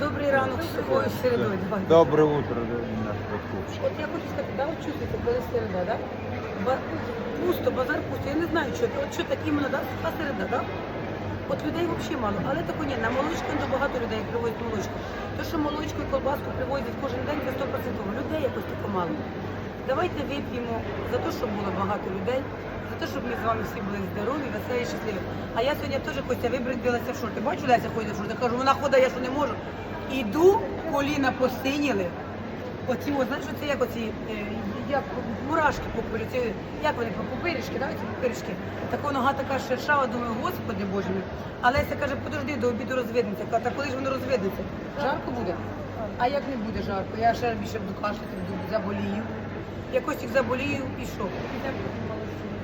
Добрий ранок, ой, середою. давай. Доброе утро, наши. От я хочу сказати, да, от чувствуєте, коли середа, да? Ба- Пусто, базар пусто, я не знаю, що це. От що так іменно, да? Суха середа, да? От людей взагалі мало, але тако ні, на молочку ну, багато людей привозять молочку. То, що молочку і колбаску привозять кожен день, це 100%. Людей якось тако мало. Давайте вип'ємо за те, щоб було багато людей, за те, щоб ми з вами всі були здорові, веселі, щасливі. А я сьогодні теж Костя вибридилася в шорти. Бачу, Леся ходить в шорти. Кажу, вона ходить, я що не можу. Іду, коліна посиніли. Оці, от, знаєш, це як оці, е, як мурашки по ці, як вони, пупирішки, да, ці пупирішки. Так нога така шершава, думаю, господи боже мій. А Леся каже, подожди, до обіду розвиднеться. Кажу, Та коли ж воно розвиднеться? Жарко буде? А як не буде жарко? Я ще більше буду кашляти, буду заболію. Якось їх заболію і що? Підемо купимо лосіння.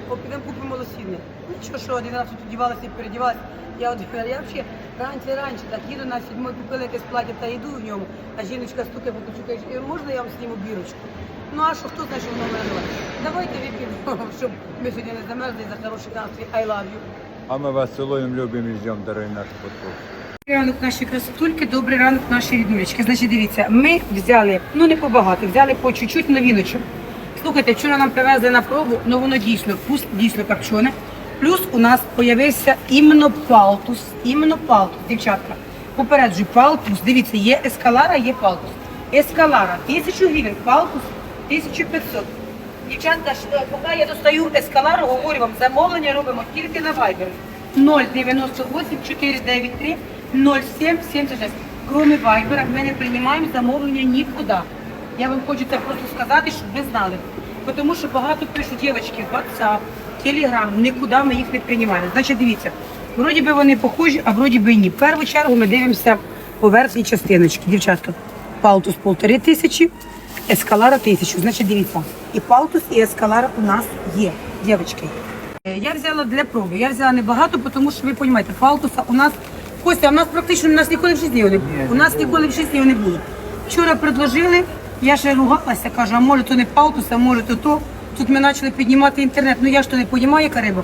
О, підемо купимо лосіння. Нічого, що один раз тут одівалася і передівалася. Я от я взагалі раніше раніше так їду на сідьмой, купила якесь плаття та йду в ньому, а жіночка стукає по плечу, каже, «Е, можна я вам зніму бірочку? Ну а що, хто знає, що воно в? Давайте вип'ємо, щоб ми сьогодні не замерзли за хороший настрій. I love you. А мы вас целуем, любим и ждем, дорогие наши подкупщики. Добрий ранок наші красотульки, добрий ранок наші ріднулечки. Значить, дивіться, ми взяли, ну не побагато, взяли по чуть-чуть новіночок. Слухайте, вчора нам привезли на пробу, ну воно дійсно вкус, дійсно копчене. Плюс у нас з'явився іменно палтус, іменно палтус, дівчатка. Попереджую, палтус, дивіться, є ескалара, є палтус. Ескалара 1000 гривень, палтус 1500. Дівчатка, е, поки я достаю ескалару, говорю вам, замовлення робимо тільки на Viber. 098 493 0776. Кроме Viber, ми не приймаємо замовлення нікуди. Я вам хочу це просто сказати, щоб ви знали. Тому що багато пишуть дівчатки в WhatsApp, Telegram, нікуди ми їх не приймаємо. Значить, дивіться, вроді би вони похожі, а вроді би ні. В першу чергу ми дивимося по верхній частиночці, дівчатка. Палтус полтори тисячі, ескалара тисячу. Значить, дивіться, і палтус, і ескалара у нас є, дівчатки. Я взяла для проби. Я взяла небагато, тому що ви розумієте, палтуса у нас Костя, у нас практично у нас ніколи в житті не було. У нас ніколи в житті не було. Вчора предложили, я ще ругалася, кажу, а може то не палтус, а може то то. Тут ми почали піднімати інтернет. Ну я ж то не розумію, яка риба.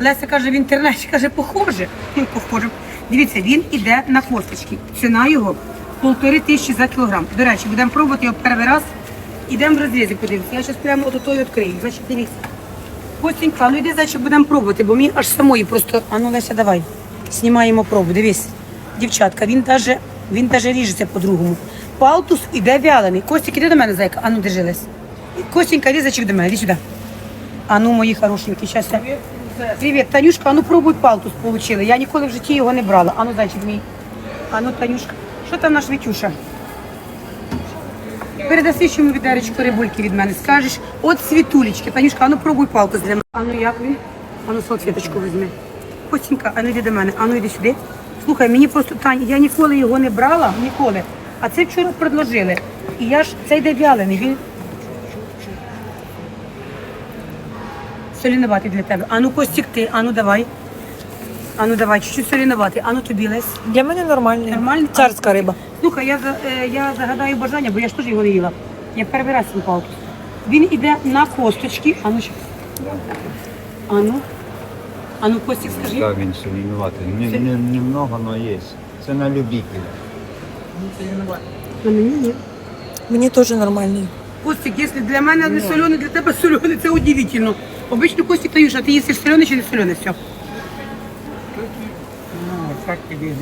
Леся каже, в інтернеті каже, похоже. Ну, похоже. Дивіться, він іде на косточки. Ціна його полтори тисячі за кілограм. До речі, будемо пробувати його перший раз. Ідемо в розрізі, подивимося. Я зараз прямо от той відкрию. Значить, дивіться. Костенька, ну йди зайчик, будемо пробувати, бо мені аж самої просто. А ну Леся, давай. Знімаємо пробу. Дивись. Дівчатка, він даже, він ріжеться по-другому. Палтус іде вялений. Костік, іди до мене, зайка. А ну держи Лесь. Костенька, іди зайчик до мене, іди сюди. А ну, мої хорошенькі, щас я. Привіт, Танюшка, а ну пробуй палтус получили. Я ніколи в житті його не брала. А ну, зайчик мій. А ну, Танюшка. Що там наш Вітюша? Передаси ще йому відеречко рибульки від мене. Скажеш, от світулечки. Танюшка, а ну пробуй палку для мене. А ну як він? А ну салфеточку візьми. Костенька, а ну йди до мене, а ну йди сюди. Слухай, мені просто Таня, я ніколи його не брала, ніколи. А це вчора предложили. І я ж це йде вялений. Він солінуватий для тебе. А ну Костік, ти, а ну давай. А ну давай, чуть-чуть солінуватий. А ну тобі Лесь. Для мене нормальний. Нормальний? Царська риба. Слухай, я, за- е, я загадаю бажання, бо я ж теж його не їла. Я перший раз їм палку. Він іде на косточки. А ну ще. А ну. А ну, Костік, скажи. Как він солінуватий? Не, не, немного, но есть. Це на любителя. На мені ні. Мені теж нормальний. Костик, якщо для мене не солений, для тебе солений, це удивительно. Обично Костик та Юша, ти їсиш солений чи не солений? Все. Ну, как тебе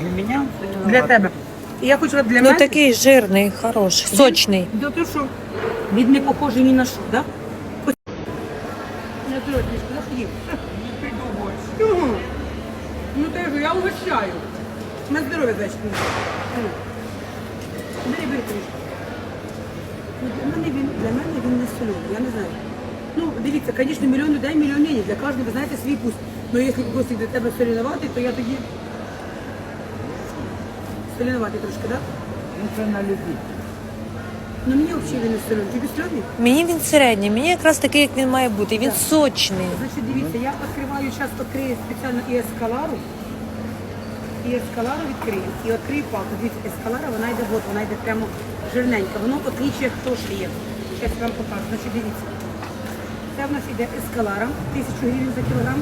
Для меня Для тебе. І я хочу для Ну мене. такий жирний, хороший, сочний. До того, що він не похожий ні на що, да? Ось. Не трохи, заходи. Ну ти ж, я угощаю. На здоров'я, значить. Ну. Бери, бери. Ну, Для мене він, для мене він не солений, я не знаю. Ну, дивіться, звісно, мільйон людей, мільйон ні. Для кожного, ви знаєте, свій вкус. Ну, якщо когось для тебе солінуватий, то я тоді... Солінуватий трошки, так? Да? Ну, це на любителя. Ну мені взагалі він не солений. Тобі солений? Мені він середній, мені якраз такий, як він має бути. Він сочний. Значить, дивіться, я відкриваю, зараз відкрию спеціально і ескалару. І ескалару відкрию. І відкрию палку. Дивіться, ескалара, вона йде от, вона йде прямо жирненька. Воно отлічує, хто ще є. Зараз вам покажу. Значить, дивіться. Це в нас іде ескалара, 1000 гривень за кілограм.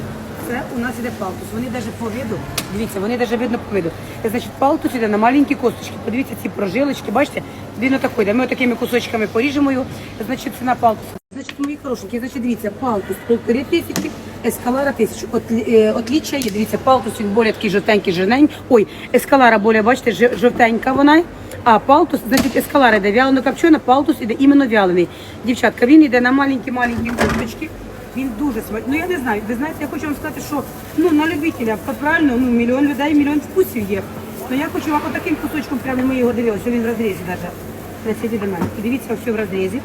Це у нас іде палтус. Вони навіть по виду, дивіться, вони навіть видно по виду. Значить, палтус іде на маленькі косточки. Подивіться ці прожилочки, бачите? Він отакий, де ми такими кусочками поріжемо його. Значить, ціна палтуса. Значить, мої хорошенькі, значить, дивіться, палтус полтори тисячі, ескалара тисячу. От, е, отліччя є, дивіться, палтус він більш такий жовтенький, жирненький. Ой, ескалара більш, бачите, жовтенька вона. А палтус, значить, ескалара йде вялено копчена, палтус іде іменно вялений. Дівчатка, він йде на маленькі-маленькі косточки. Він дуже смачний. Ну я не знаю. Ви знаєте, я хочу вам сказати, що ну на любителя, правильно, ну мільйон людей, мільйон вкусів є. Ну я хочу вам отаким кусочком, прямо ми його дивилися, він в розрізі навіть. Сиді до мене. Подивіться, все в розрізі.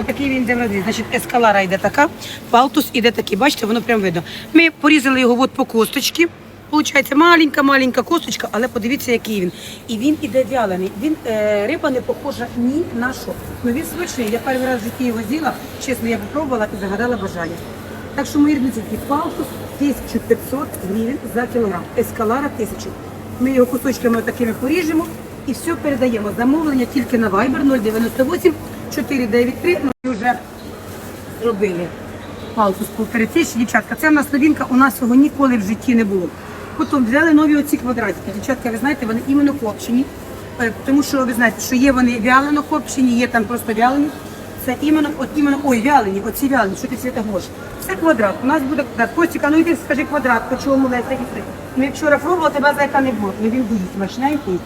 Отакий він йде в розрізі. Значить, ескалара йде така, палтус іде такий. Бачите, воно прям видно. Ми порізали його от по косточці. Получається маленька-маленька косточка, але подивіться, який він. І він іде вялений. Він е, риба не похожа ні на що. Ну він смачний. Я перший раз в житті його з'їла. Чесно, я попробувала і загадала бажання. Так що мої рідниці, палтус 1500 гривень за кілограм. Ескалара 1000. Ми його кусочками такими поріжемо і все передаємо. Замовлення тільки на Viber 098 493. Ми вже зробили палтус полтори тисячі. Дівчатка, це в нас новинка, у нас його ніколи в житті не було. Потім взяли нові оці квадратики. Дівчатка, ви знаєте, вони іменно копчені. Е, Тому що ви знаєте, що є вони вялено копчені, є там просто вялені. Це іменно, от іменно, ой, вялені, оці вялені, що ти світа говориш. Це квадрат. У нас буде квадрат. Костіка, ну йди скажи квадрат, по чому леся і Ми вчора пробували, тебе зайка не було. Ну він дуже смачненький.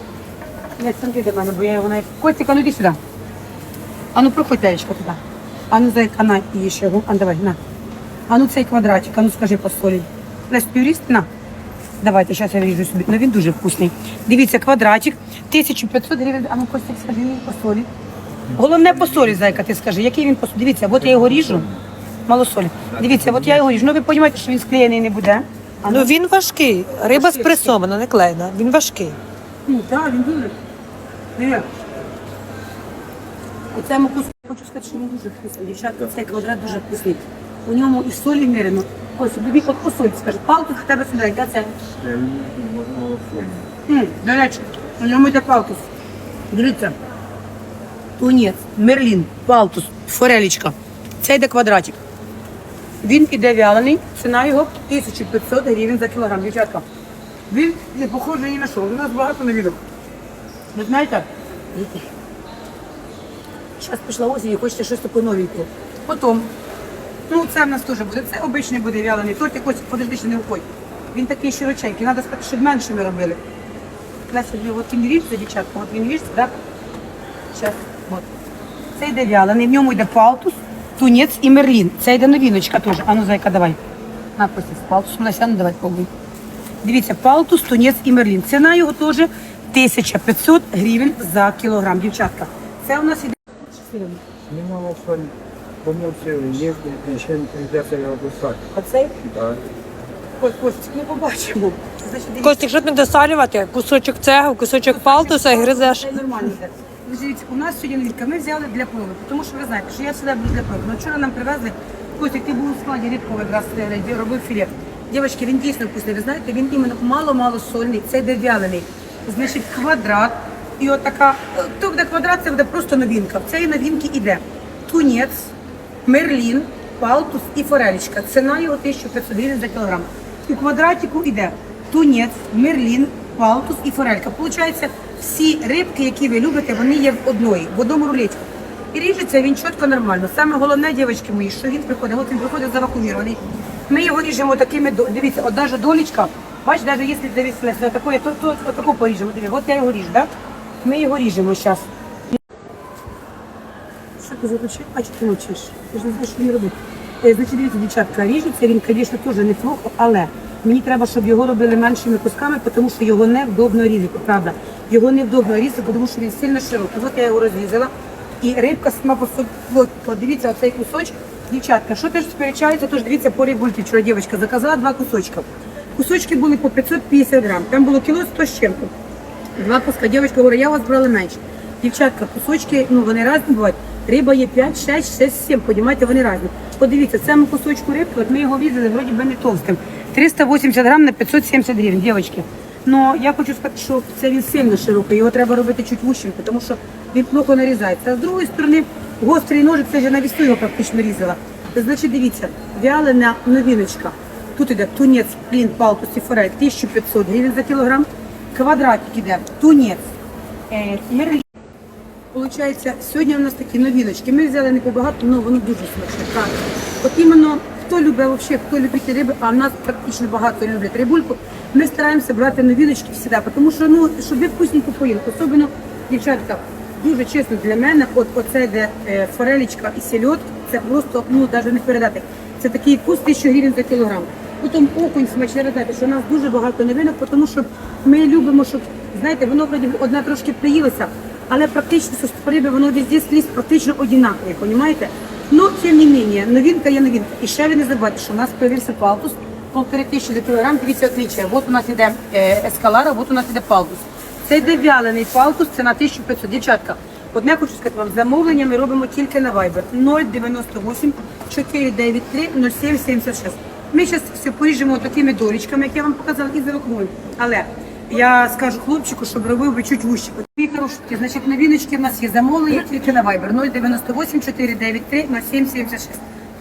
Не сам до мене, бо я його навіть. Костіка, ну йди сюди. А ну проходь Лялечка туди. А ну зайка, на, їж його. А давай, на. А ну цей квадратик, а ну скажи по солі. Лесь юрист, на. Давайте, зараз я виріжу собі. Ну він дуже вкусний. Дивіться, квадратик, 1500 гривень. А ну Костік, скажи мені по солі. Головне по солі, зайка, ти скажи, який він по солі. Дивіться, от я його ріжу. Мало солі. Дивіться, от я його ріжу. Ну ви розумієте, що він склеєний не буде. А Ну він важкий. Риба спресована, не клеєна. Він важкий. Ну, так, він дуже. Диви. У цьому куску хочу сказати, що він дуже вкусний. Дівчатка, цей квадрат дуже вкусний. У ньому і солі мірено. Ось, тобі от по солі скажи. Палки в тебе сюди, де це? М, До речі, у ньому йде палтус. Дивіться. Тунець, мерлін, палтус, форелічка. Це йде квадратик. Він іде вялений, ціна його 1500 гривень за кілограм. Дівчатка, він не похожий ні на що. У нас багато новинок. Ви знаєте? Зараз пішла осінь і хочете щось таке новеньке. Потім, ну це в нас теж буде. Це обичний буде вялений. Тортик ось подожди, ще не входь. Він такий широченький. Треба сказати, щоб менше ми робили. Леся, от він ріжеться, дівчатка, от він ріжеться, так? Зараз, от. Це йде вялений, в ньому йде палтус, тунець і мерлін. Це йде новіночка теж. А ну, зайка, давай. На, Костя, з палтусом, Леся, ну давай пробуй. Дивіться, палтус, тунець і мерлін. Ціна його теж 1500 гривень за кілограм, дівчатка. Це у нас іде. Немало соль помилки, если еще придется его кусать. Оцей Да. Ой, Костик, ми побачимо. Значить, дивіться, Костік, що не досалювати? Кусочок цього, кусочок палтуса і гризеш. Це нормально йде. Ви Дивіться, у нас сьогодні новинка. Ми взяли для проби, тому що ви знаєте, що я завжди буду для проби. Ну, вчора нам привезли, Костик, ти був у складі рідкого якраз е, робив філе. Дівчатки, він дійсно вкусний. Ви знаєте, він іменно мало-мало сольний, це йде вялений. Значить, квадрат. І отака, то буде квадрат, це буде просто новинка. В цієї новинки іде тунець, мерлін, палтус і форелічка. Ціна його 1500 гривень за кілограм. У квадратику йде тунець, мерлін, палтус і форелька. Получається, всі рибки, які ви любите, вони є в одної, в одному рулетку. І ріжеться він чітко нормально. Саме головне, дівчатки мої, що він приходить, от він приходить завакуумірований. Ми його ріжемо такими, дивіться, от навіть долічка, бач, навіть якщо такое, то, то, таку поріжемо. Дивіться, от я його ріжу, так? Ми його ріжемо зараз. Що ти заключив? А чи ти мовчиш? Ти ж не знаєш, що він робить. Е, Значить, дивіться, дівчатка, ріжеться він, звісно, теж неплохо, але мені треба, щоб його робили меншими кусками, тому що його невдобно різати, правда. Його невдобно різати, тому що він сильно широкий. От я його розрізала. І рибка сама по собі, от, подивіться, оцей кусочок. Дівчатка, що теж сперечається, тож дивіться, по рибульці вчора дівчинка заказала два кусочка. Кусочки були по 550 грам, там було кіло 100 з чим-то. Два куска. Дівчинка говорить, я у вас брала менше. Дівчатка, кусочки, ну вони різні бувають. Риба є 5, 6, 6, 7, подіймайте, вони різні. Подивіться, цьому кусочку рибки, от ми його різали, вроді би не товстим. 380 грам на 570 гривень, дівчатки. Ну, я хочу сказати, що це він сильно широкий, його треба робити чуть вущим, тому що він плохо нарізається. А з другої сторони, гострий ножик, це вже на вісу його практично різала. Значить, дивіться, вялена новіночка. Тут іде тунець, плін, палтус і форель 1500 гривень за кілограм. Квадратик іде, тунець, е. Получається, сьогодні у нас такі новіночки. Ми взяли не побагато, але воно дуже смачне. От іменно хто любить вообще, хто любить риби, а в нас практично багато люблять рибульку. Ми стараємося брати новіночки завжди, тому що ну щоб ви вкусненько поїли. Особливо, дівчатка, дуже чесно для мене, от оце де е, форелічка і сельодка, це просто ну навіть не передати. Це такий вкус 1000 гривень за кілограм. Потім окунь смачне знаєте, що у нас дуже багато новинок, тому що ми любимо, щоб знаєте, воно вроді би одна трошки приїлося, але практично риби воно везде скрізь практично однакові, розумієте? Ну, тим не менее, новинка є новинка. І ще ви не забувайте, що у нас появився палтус, полтори тисячі за кілограм, дивіться отличия. Вот у нас іде е, ескалара, вот у нас іде палтус. Це йде вялений палтус, це на 1500. Дівчатка, одне хочу сказати вам, замовлення ми робимо тільки на Viber 098 493 0776. Ми зараз все поріжемо такими долічками, як я вам показала, і зарахуємо. Але я скажу хлопчику, щоб робив би чуть вужче. Дві хорошки, значить, новіночки в нас є замовлення тільки на Viber 098 493 0776.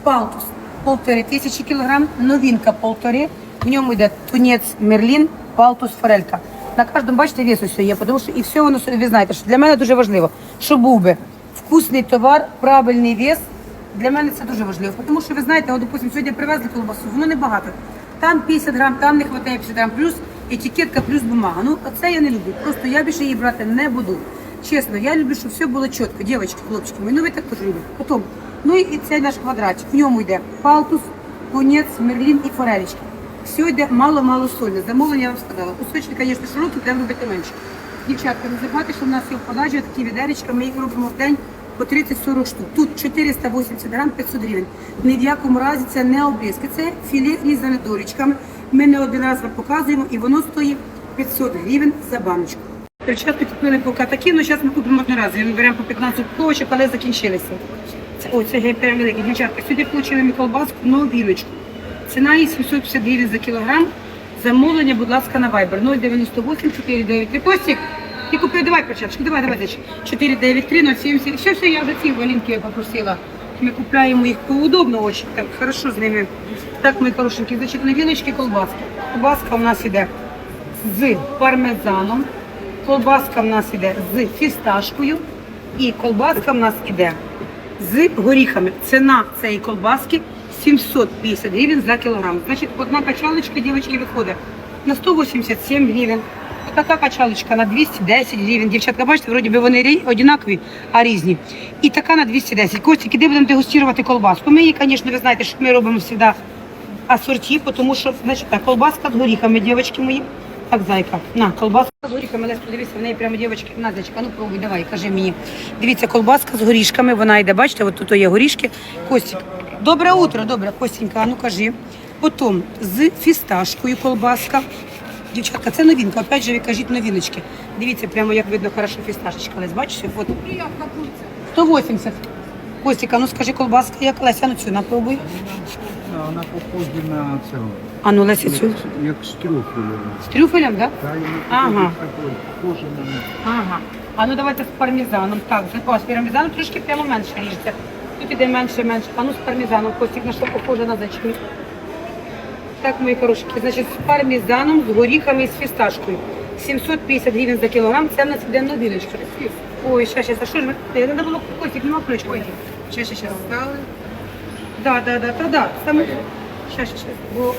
Палтус полтори тисячі кілограм, новинка полтори. В ньому йде тунець мерлін, палтус форелька. На кожному, бачите, вес усе є, тому що і все воно, ви знаєте, що для мене дуже важливо, щоб був би вкусний товар, правильний вес. Для мене це дуже важливо, тому що ви знаєте, от, допустим, сьогодні привезли колбасу, воно небагато. Там 50 грам, там не вистачає 50 грам, плюс етикетка, плюс бумага. Ну, це я не люблю. Просто я більше її брати не буду. Чесно, я люблю, щоб все було чітко. Дівчатки, хлопчики, мої, ну ви так теж любите. Потім, ну і цей наш квадратик. В ньому йде палтус, тунець, мерлін і форелічки. Все йде мало-мало сольне. Замовлення я вам сказала. Кусочки, звісно, широкі, будемо робити менше. Дівчатка, не забувайте, що в нас є в подачі такі відеречка, ми їх робимо в день по 30-40 штук. Тут 480 грам, 500 гривень. Ні в якому разі це не обрізки, це філе різане дорічками. Ми не один раз вам показуємо і воно стоїть 500 гривень за баночку. Перчатки купили поки такі, але зараз ми купимо одноразові. Ми беремо по 15 упаковочок, але закінчилися. Це, ой, це гей прям. Дівчатка, сюди отримали ми колбаску, нову білочку. Ціна її 750 гривень за кілограм. Замовлення, будь ласка, на Viber 098 493. Костік, ти купив, давай перчаточку, давай, давай, дечі. 493 070. Все, все, я вже ці валінки попросила. Ми купляємо їх поудобно очень, так хорошо з ними. Так, мої хорошенькі, значить, новиночки колбаски. Колбаска у нас іде з пармезаном, колбаска в нас іде з фісташкою і колбаска в нас іде з горіхами. Ціна цієї колбаски 750 гривень за кілограм. Значить, одна качалочка, дівчатки, виходить на 187 гривень. Така качалочка на 210 гривень. Дівчатка, бачите, вроді би вони однакові, а різні. І така на 210. Костік, іди будемо дегустувати колбаску. Ми її, звісно, ви знаєте, що ми робимо завжди асорті, тому що, значить, так, колбаска з горіхами, дівчатки мої. Так, зайка, на, колбаска з горіхами, Лесь, подивися, в неї прямо дівчатки, на, зайчка, ну пробуй, давай, кажи мені. Дивіться, колбаска з горішками, вона йде, бачите, от тут є горішки. Костік, добре утро, добре, Костенька, ну кажи. Потім з фісташкою колбаска. Дівчатка, це новинка, опять же, ви кажіть новиночки. Дивіться, прямо як видно хорошо фісташечка, Лесь, бачиш? От. 180. Костіка, ну скажи, колбаска, як Леся, ну цю напробуй. Вона похожа на цього. А ну Леся цю. Як з трюфелем. З трюфелем, так? Да? Ага. На. Ага. А ну давайте з пармезаном. Так, о, з пармезаном трошки прямо менше ріжеться. Тут іде менше, менше. А ну з пармезаном, Костік, на що похоже на зачки. Так, мої хорошенькі, значить, з пармезаном, з горіхами і з фісташкою. 750 гривень за кілограм, це в нас іде. Ой, щас, щас, а що ж? Я не було Костік, нема ключ, ой. Щас, щас, щас. Да, да, да, да, да. Саме. Щас, щас, щас. Бо...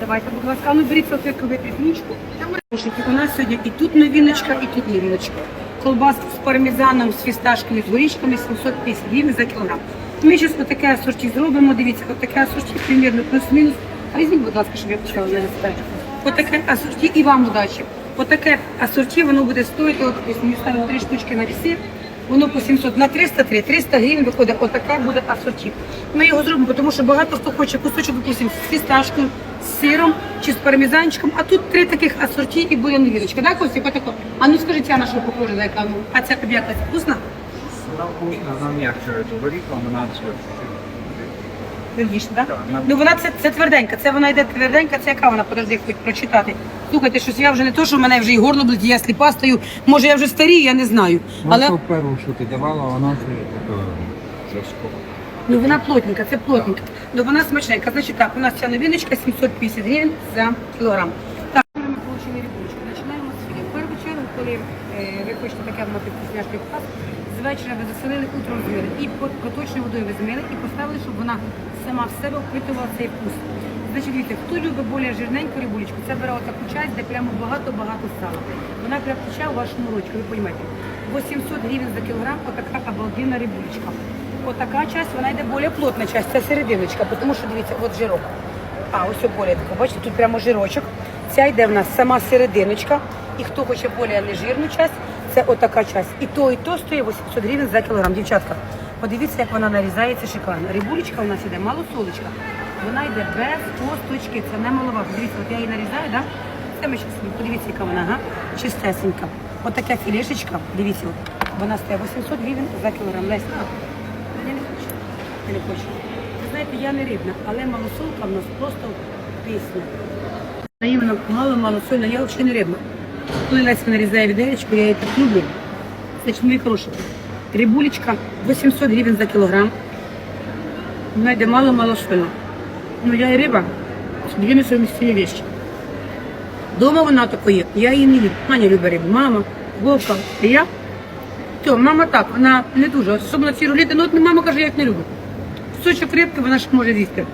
Давайте, будь ласка, ну беріть салфетку, витріть. Слушайте, у нас сьогодні і тут новиночка, і тут новиночка. Колбаска з пармезаном, з фісташками, з горішками 750 гривень за кілограм. Ми зараз отаке асорті зробимо, дивіться, отаке асорті, примірно плюс-мінус. Візьміть, будь ласка, щоб я почала не розставити. Отаке асорті і вам удачі. Отаке асорті, воно буде стоїти, от, мені ставили три штучки на віси, воно по 700, на 303, 300 гривень виходить, отаке буде асорті. Ми його зробимо, тому що багато хто хоче кусочок, допустим, з фісташкою, з сиром чи з пармезанчиком, а тут три таких асорті і буде новірочка. Так, Костя, отако. А ну скажи, ця наша похожа на яка, а ця тобі якась вкусна? Вона вкусна, вона м'якша до вона все. Твердіше, так? Ну вона це, це тверденька, це вона йде тверденька, це яка вона, подожди, хоч прочитати. Слухайте, щось я вже не то, що в мене вже і горло болить, я сліпа стою, може я вже старію, я не знаю. Але... Але першу, що ти давала, вона це заскола. ну, вона плотненька, це плотненька. Ну вона смачненька. Значить так, у нас ця новиночка 750 гривень за кілограм. Так, ми отримали рибулечку. Починаємо з е, ви таке мати вкусняшки пас, з вечора ви засолили, утром змили. І по проточною водою ви змили і поставили, щоб вона сама в себе впитувала цей вкус. Значить, дивіться, хто любить більш жирненьку рибулечку, це бере отаку часть, де прямо багато-багато сала. Вона прям тече у вашому ручку, ви розумієте. 800 гривень за кілограм, отака обалденна рибулечка. Отака часть, вона йде більш плотна часть, це серединочка, тому що дивіться, от жирок. А, ось более тако, бачите, тут прямо жирочок. Ця йде в нас сама серединочка. І хто хоче более нежирну часть, це отака часть. І то, і то стоїть 800 гривень за кілограм. Дівчатка, подивіться, як вона нарізається шикарно. Рибулечка у нас іде малосолочка. Вона йде без косточки, це не маловажно. Дивіться, от я її нарізаю, да? Це ми щас, подивіться, яка вона, ага, чистесенька. От така філешечка, дивіться, от, вона стоїть 800 гривень за кілограм. Лесь, на. Я не хочу. Я не хочу. Ви знаєте, я не рибна, але малосолка в нас просто пісня. Наївно, мало-мало сольно, я взагалі не рибна. Леся нарізає відеречку, я її так люблю. Значить, мої хороші. Рибулечка 800 гривень за кілограм. Вона йде мало-мало сольно. Ну, я і риба, дві несовмістні речі. Дома вона такої, я її не люблю. Аня любить рибу, мама, Вовка, і я. То, мама так, вона не дуже. Особливо ці рулети, ну от мама каже, я їх не люблю. Кусочок рибки вона ж може з'їсти.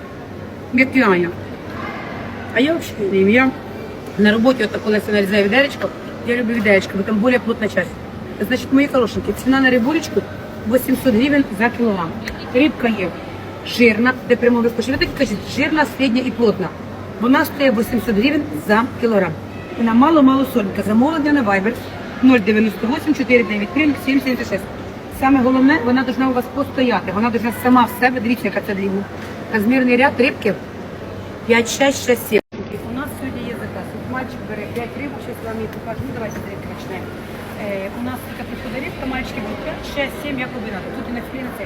Як і Аня. А я взагалі не їм. На роботі, от коли я нарізаю відеречко, я люблю відеречко, бо там більш плотна часть. Значить, мої хорошенькі, ціна на рибулечку 800 гривень за кілограм. Рибка є жирна, де прямо вискочить. Ви так кажуть, жирна, середня і плотна. Вона стоїть 800 гривень за кілограм. Вона мало-мало сольника. Замовлення на Viber 098 493 776. Саме головне, вона повинна у вас постояти. Вона повинна сама в себе, дивіться, яка це дрібна. Розмірний ряд рибки 5, 6, 6, 7. У нас сьогодні є заказ. От мальчик бере 5 рибок, зараз вам її покажу. Ну, давайте з рибки почнемо. Е, у нас така приходить рибка, мальчики беруть 5, 6, 7, як обирати. Тут і на філі на це.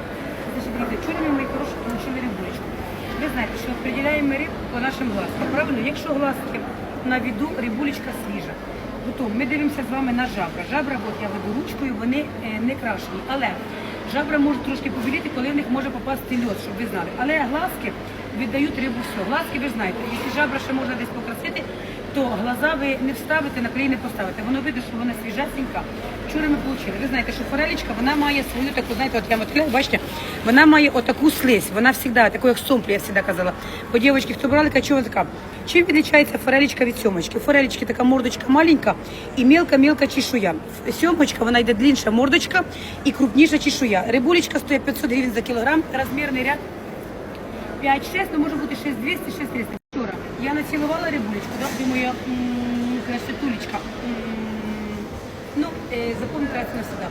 Значить, дивіться, чорні мої хороші, получили рибулечку. Ви знаєте, що определяємо риб по нашим глазкам. Правильно, якщо глазки на віду, рибулечка свіжа. Готово. Ми дивимося з вами на жабра. Жабра, от я веду ручкою, вони е, не крашені. Але жабра можуть трошки побіліти, коли в них може попасти льод, щоб ви знали. Але глазки віддають рибу все. Глазки ви знаєте, якщо жабра ще можна десь покрасити, то глаза ви не вставите, на не поставите. Воно видно, що вона свіжасенька. Вчора ми отримали. Ви знаєте, що форелечка вона має свою таку, знаєте, от я відкрила, бачите, вона має отаку слизь. Вона завжди, таку як сомплі, я завжди казала. По дівчатки, хто брали, чого вона така? Чим відрізняється форелечка від сьомочки? Форелечки така мордочка маленька і мелка-мелка чешуя. Сьомочка, вона йде длинша мордочка і крупніша чешуя. Рибулечка стоїть 500 гривень за кілограм, розмірний ряд 5-6, ну може бути 6-200, 6-300. Я націлувала рибулечку, да? думаю, я, красотулечка. Ну, е, запам'ятайте навсегда.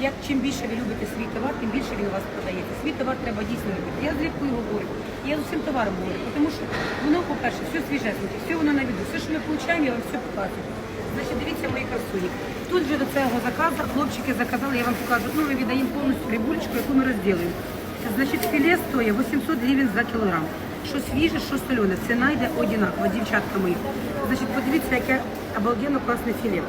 Як чим більше ви любите свій товар, тим більше він у вас продається. Свій товар треба дійсно любити. Я з рибкою говорю, я з усім товаром говорю, тому що воно, по-перше, все свіжесеньке, все воно на віду. Все, що ми получаємо, я вам все показую. Значить, дивіться мої красуні. Тут вже до цього заказу хлопчики заказали, я вам покажу, ну ми віддаємо повністю рибулечку, яку ми розділимо. Значить, філе стоїть 800 гривень за кілограм. Що свіже, що солене, ціна йде одинакова, дівчатка мої. Значить, подивіться, яке обалденно класне філе.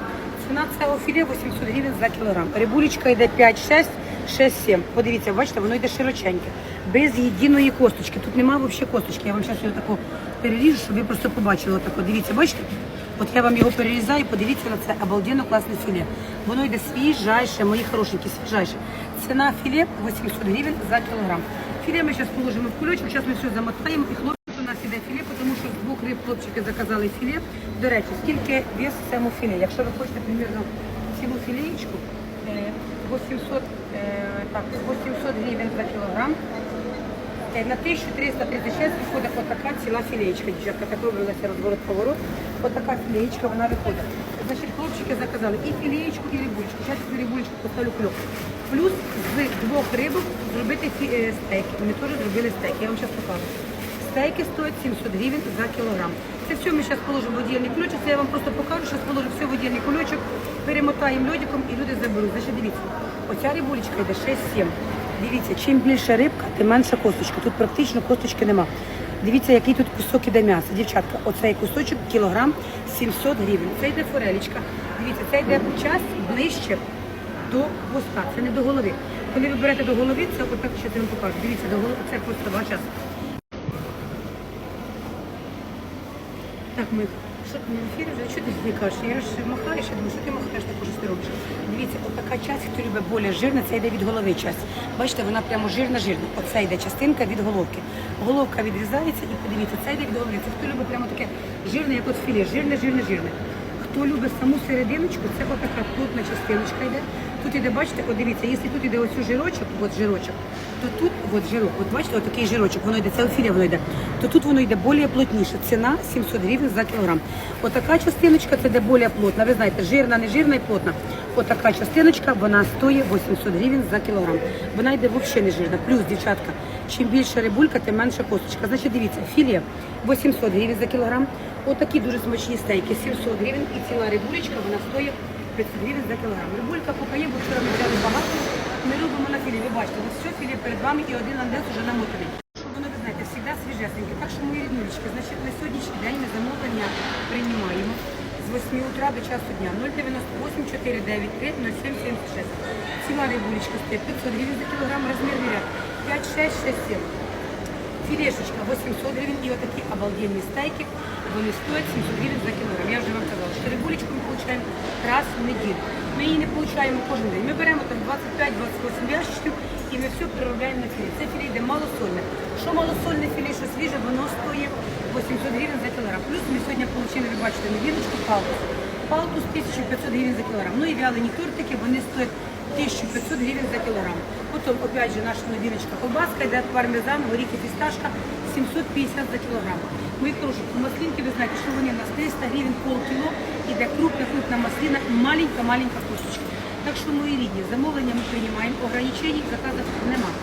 Ціна цього філе 800 гривень за кілограм. Рибулечка йде 5-6, 6-7. Подивіться, бачите, воно йде широченьке, без єдиної косточки. Тут немає взагалі косточки. Я вам зараз його таку переріжу, щоб ви просто побачили. Отако. Дивіться, бачите? От я вам його перерізаю, подивіться на це обалденно класне філе. Воно йде свіжайше, мої хорошенькі, свіжайше. Ціна філе 800 гривень за кілограм. Філе ми зараз положимо в кульочок, зараз ми все замотаємо і хлопчик у нас іде філе, тому що з двох риб хлопчики заказали філе. До речі, скільки вес цьому філе? Якщо ви хочете примірно цілу філеєчку, е, 800, е, так, 800 гривень за кілограм. Е, На 1336 виходить отака ціла філеєчка, дівчатка, так робилася розворот поворот. Отака філеєчка вона виходить. Значить, хлопчики заказали і філеєчку, і рибулечку. Зараз рибулечку поставлю кульок. Плюс з двох рибок зробити е, стейки. Вони теж зробили стейки. Я вам зараз покажу. Стейки стоять 700 гривень за кілограм. Це все ми зараз положимо в водільний кульочок. Це я вам просто покажу. Зараз положимо все в водільний кульочок, перемотаємо льодиком і люди заберуть. Значить, дивіться, оця рибулечка йде 6-7. Дивіться, чим більша рибка, тим менша косточка. Тут практично косточки нема. Дивіться, який тут кусок іде м'яса. Дівчатка, оцей кусочок кілограм 700 гривень. Це йде форелечка. Дивіться, це йде часть ближче до хвоста. Це не до голови. Коли ви берете до голови, це отак ще вам покажу. Дивіться, до голови це просто два час. Так, ми що ти на ефірі вже? Що ти не кажеш? Я ж махаю, ще думаю, що ти махаєш, таку що ти робиш? дивіться, отака часть, хто любить більш жирна, це йде від голови часть. Бачите, вона прямо жирна-жирна. Оце йде частинка від головки. Головка відрізається і подивіться, цей рік. Це хто любить прямо таке жирне, як от філе, жирне, жирне, жирне. Хто любить саму серединочку, це отака плотна частиночка йде. Тут іде, бачите, от дивіться, якщо тут іде оцю жирочок, от жирочок, то тут от жирок, от бачите, отакий жирочок, воно йде, це філе воно йде, то тут воно йде більш плотніше. Ціна 700 гривень за кілограм. Отака частиночка, це йде більш плотна. Ви знаєте, жирна, не жирна і плотна. Отака частиночка, вона стоїть 800 гривень за кілограм. Вона йде взагалі не жирна. Плюс, дівчатка, чим більше рибулька, тим менше косточка. Значить, дивіться, філе 800 гривень за кілограм. Отакі дуже смачні стейки, 700 гривень і ціла рибулечка, вона стоїть 500 гривень за кілограм. Рибулька поки є, бо вчора ми взяли багато. Ми робимо на філі. Ви бачите, ось все філе перед вами і один андес вже намотаний. Воно, ви знаєте, завжди свіжесеньке. Так що мої ріднулечки, значить на сьогоднішній день ми замовлення приймаємо з 8 утра до часу дня 098 493 0776. Ціла рибулечка стоїть 500 гривень за кілограм, розмір ряд 5, 6, 6, 7. Філешечка 800 гривень і отакі обалденні стейки, вони стоять 700 гривень за кілограм. Я вже вам казала, що рибулечку ми получаємо раз в неділю. Ми її не получаємо кожен день. Ми беремо там 25-28 ящиків і ми все переробляємо на філе. Це філе йде малосольне. Що малосольне філе, що свіже, воно стоїть 800 гривень за кілограм. Плюс ми сьогодні отримали, ви бачите, новіночку палтус. Палтус 1500 гривень за кілограм. Ну і вялені тортики, вони стоять 1500 гривень за кілограм. Потім, опять же, наша новиночка колбаска, йде пармезан, горіхи, фісташка, 750 за кілограм. Мої хороші, маслинки, ви знаєте, що вони у нас 300 гривень полкіло, іде крупна, крупна маслина, маленька-маленька кусочка. Так що, мої рідні, замовлення ми приймаємо, ограничень в немає.